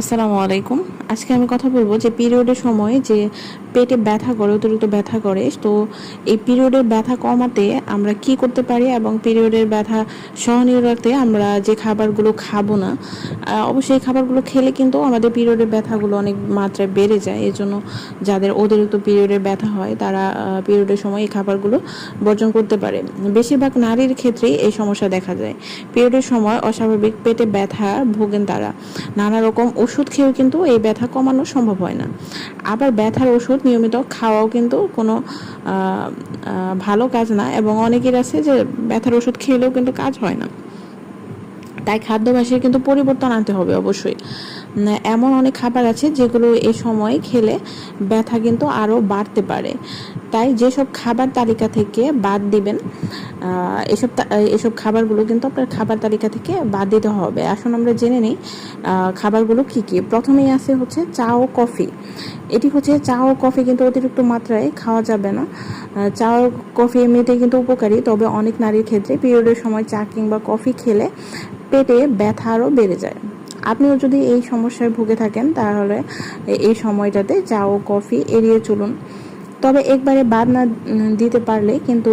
আসসালামু আলাইকুম। আজকে আমি কথা বলব যে পিরিয়ডের সময় যে পেটে ব্যথা করে, অতিরিক্ত ব্যথা করে, তো এই পিরিয়ডের ব্যথা কমাতে আমরা কি করতে পারি এবং পিরিয়ডের ব্যথা সহনীয় রাখতে আমরা যে খাবারগুলো খাব না অবশ্যই এই খাবারগুলো খেলে কিন্তু আমাদের পিরিয়ডের ব্যথাগুলো অনেক মাত্রায় বেড়ে যায়। এর জন্য যাদের অতিরিক্ত পিরিয়ডের ব্যথা হয়, তারা পিরিয়ডের সময় এই খাবারগুলো বর্জন করতে পারে। বেশিরভাগ নারীর ক্ষেত্রেই এই সমস্যা দেখা যায়। পিরিয়ডের সময় অস্বাভাবিক পেটে ব্যথা ভোগেন তারা। নানা রকম ওষুধ খেয়েও কিন্তু এই ব্যথা কমানো সম্ভব হয় না। আবার ব্যথার ওষুধ নিয়মিত খাওয়াও কিন্তু কোনো ভালো কাজ না এবং অনেকের আছে যে ব্যথার ওষুধ খেলেও কিন্তু কাজ হয় না। তাই খাদ্যাভ্যাসের কিন্তু পরিবর্তন আনতে হবে অবশ্যই। এমন অনেক খাবার আছে যেগুলো এই সময় খেলে ব্যথা কিন্তু আরও বাড়তে পারে। তাই যেসব খাবার তালিকা থেকে বাদ দিবেন এসব এসব খাবারগুলো কিন্তু আপনার খাবার তালিকা থেকে বাদ দিতে হবে। আসুন আমরা জেনে নিই খাবারগুলো কি কি। প্রথমেই আছে হচ্ছে চা ও কফি। এটি হচ্ছে চা ও কফি কিন্তু অতিরিক্ত মাত্রায় খাওয়া যাবে না। চা ও কফি এমনিতেই কিন্তু উপকারী, তবে অনেক নারীর ক্ষেত্রে পিরিয়ডের সময় চা কিংবা কফি খেলে পেটে ব্যথা আরও বেড়ে যায়। আপনিও যদি এই সমস্যায় ভুগে থাকেন, তাহলে এই সময়টাতে চা ও কফি এড়িয়ে চলুন। তবে একবারে বাদ না দিতে পারলে কিন্তু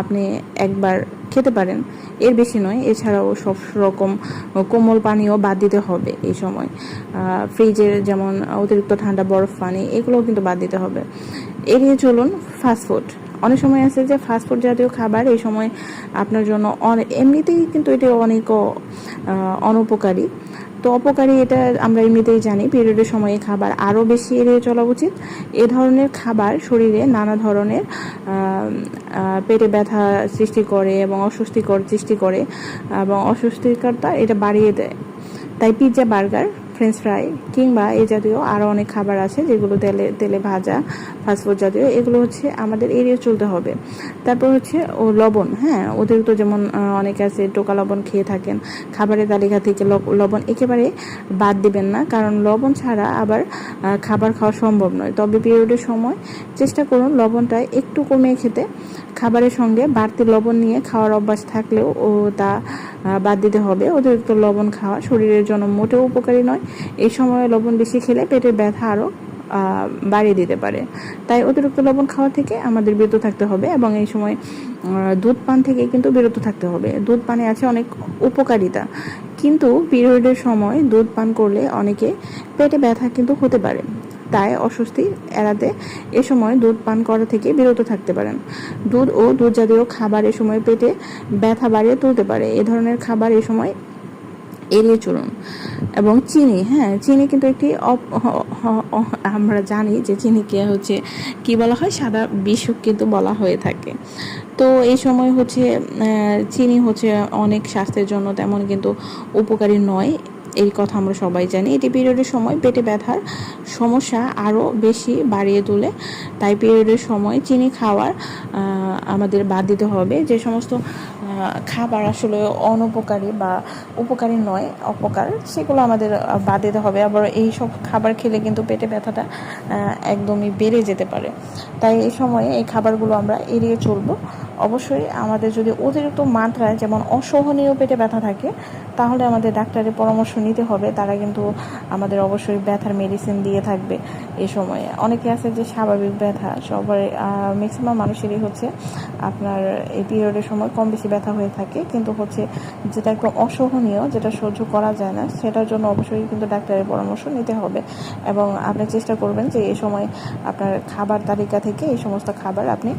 আপনি একবার খেতে পারেন। এর বেশি নয়, এছাড়াও সব রকম কোমল পানীয় বাদ দিতে হবে এই সময়। ফ্রিজের যেমন অতিরিক্ত ঠান্ডা, বরফ পানি, এগুলোও কিন্তু বাদ দিতে হবে। এড়িয়ে চলুন ফাস্টফুড অনেক সময় আছে যে ফাস্টফুড জাতীয় খাবার এই সময় আপনার জন্য এমনিতেই কিন্তু এটি অনেক অনুপকারী। তো অপকারী এটা আমরা এমনিতেই জানি। পিরিয়ডের সময়ে খাবার আরও বেশি এড়িয়ে চলা উচিত। এ ধরনের খাবার শরীরে নানা ধরনের পেটে ব্যথা সৃষ্টি করে এবং অস্বস্তিকর সৃষ্টি করে এবং অস্বস্তিকরতা এটা বাড়িয়ে দেয়। তাই পিৎজা বার্গার ফ্রেঞ্চ ফ্রাই কিংবা এই জাতীয় আরও অনেক খাবার আছে যেগুলো তেলে তেলে ভাজা ফাস্টফুড জাতীয়, এগুলো হচ্ছে আমাদের এড়িয়ে চলতে হবে। তারপর হচ্ছে ও লবণ হ্যাঁ অতিরিক্ত যেমন অনেকে আছে টোকা লবণ খেয়ে থাকেন, খাবারের তালিকা থেকে লব- লবণ একেবারে বাদ দিবেন না, কারণ লবণ ছাড়া আবার খাবার খাওয়া সম্ভব নয়। তবে পিরিয়ডের সময় চেষ্টা করুন লবণটা একটু কমিয়ে খেতে। খাবারের সঙ্গে বাড়তি লবণ নিয়ে খাওয়ার অভ্যাস থাকলেও ও তা বাদ দিতে হবে। অতিরিক্ত লবণ খাওয়া শরীরের জন্য মোটেও উপকারী নয়। এই সময়ে লবণ বেশি খেলে পেটের ব্যথা আরও বাড়িয়ে দিতে পারে। তাই অতিরিক্ত লবণ খাওয়া থেকে আমাদের বিরত থাকতে হবে এবং এই সময় দুধ পান থেকে কিন্তু বিরত থাকতে হবে। দুধ পানে আছে অনেক উপকারিতা। কিন্তু পিরিয়ডের সময় দুধ পান করলে অনেকে পেটে ব্যথা কিন্তু হতে পারে। তাই অস্বস্তি এড়াতে এ সময় দুধ পান করা থেকে বিরত থাকতে পারেন। দুধ ও দুধ জাতীয় খাবার এ সময় পেটে ব্যথা বাড়িয়ে তুলতে পারে। এ ধরনের খাবার এ সময় এড়িয়ে চলুন। এবং চিনি হ্যাঁ চিনি কিন্তু একটি আমরা জানি যে চিনিকে হচ্ছে কি বলা হয়? সাদা বিষ কিন্তু বলা হয়ে থাকে। তো এই সময় হচ্ছে চিনি হচ্ছে অনেক স্বাস্থ্যের জন্য তেমন কিন্তু উপকারী নয়। এই কথা আমরা সবাই জানি। এটি পিরিয়ডের সময় পেটে ব্যথার সমস্যা আরও বেশি বাড়িয়ে তোলে। তাই পিরিয়ডের সময় চিনি খাওয়ার আমাদের বাদ দিতে হবে। যে সমস্ত খাবার আসলে অনুপকারী বা উপকারী নয়, অপকার। সেগুলো আমাদের বাদ দিতে হবে। আবার এই সব খাবার খেলে কিন্তু পেটে ব্যথাটা একদমই বেড়ে যেতে পারে। তাই এই সময়ে এই খাবারগুলো আমরা এড়িয়ে চলবো। অবশ্যই আমাদের যদি অতিরিক্ত মাত্রায় যেমন অসহনীয় পেটে ব্যথা থাকে, তাহলে আমাদের ডাক্তারের পরামর্শ নিতে হবে। তারা কিন্তু আমাদের অবশ্যই ব্যথার মেডিসিন দিয়ে থাকবে এ সময়ে। অনেকে আছে যে স্বাভাবিক ব্যথা সবার ম্যাক্সিমাম মানুষেরই হচ্ছে আপনার এই পিরিয়ডের সময় কম বেশি ব্যথা হয়ে থাকে। কিন্তু হচ্ছে যেটা একদম অসহনীয়, যেটা সহ্য করা যায় না, সেটার জন্য অবশ্যই কিন্তু ডাক্তারের পরামর্শ নিতে হবে। এবং আপনি চেষ্টা করবেন যে এই সময় আপনার খাবার তালিকা থেকে এই সমস্ত খাবার আপনি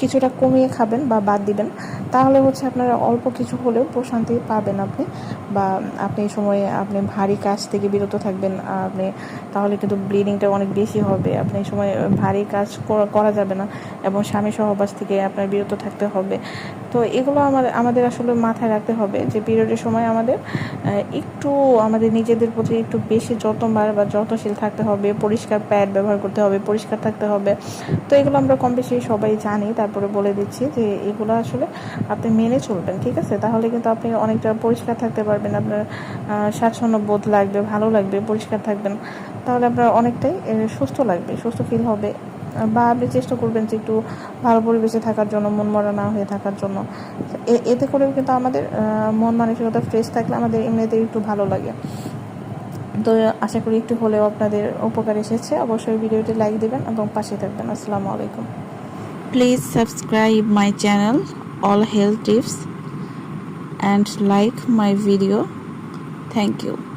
কিছুটা কমিয়ে খাবেন বা বাদ দিবেন, তাহলে হচ্ছে আপনার অল্প কিছু হলেও প্রশান্তি পাবেন আপনি বা আপনি এই সময়ে আপনি ভারী কাজ থেকে বিরত থাকবেন, আপনি তাহলে কিন্তু ব্লিডিংটা অনেক বেশি হবে। আপনি এই সময় ভারী কাজ করা- যাবে না এবং স্বামী সহবাস থেকে আপনার বিরত থাকতে হবে। তো এগুলো আমাদের আমাদের আসলে মাথায় রাখতে হবে যে পিরিয়ডের সময় আমাদের একটু আমাদের নিজেদের প্রতি একটু বেশি যত্নবার বা যত্নশীল থাকতে হবে, পরিষ্কার প্যাড ব্যবহার করতে হবে, পরিষ্কার থাকতে হবে। তো এগুলো আমরা কম বেশি সবাই জানি, তারপরে বলে দিচ্ছি। যে এগুলো আসলে আপনি মেনে চলবেন, ঠিক আছে? তাহলে কিন্তু আপনি অনেকটা পরিষ্কার থাকতে পারবেন, আপনার স্বাচ্ছন্দ্য বোধ লাগবে, ভালো লাগবে, পরিষ্কার থাকবেন। তাহলে আপনার অনেকটাই সুস্থ লাগবে, সুস্থ ফিল হবে। বা আপনি চেষ্টা করবেন যে একটু ভালো পরিবেশে থাকার জন্য, মন মরা না হয়ে থাকার জন্য। এতে করেও কিন্তু আমাদের মন মানসিকতা ফ্রেশ থাকলে আমাদের এমনিতেই একটু ভালো লাগে। তো আশা করি একটু হলেও আপনাদের উপকার এসেছে। অবশ্যই ভিডিওটি লাইক দেবেন এবং পাশে থাকবেন। আসসালামু আলাইকুম। please subscribe my channel all health tips and like my video. Thank you.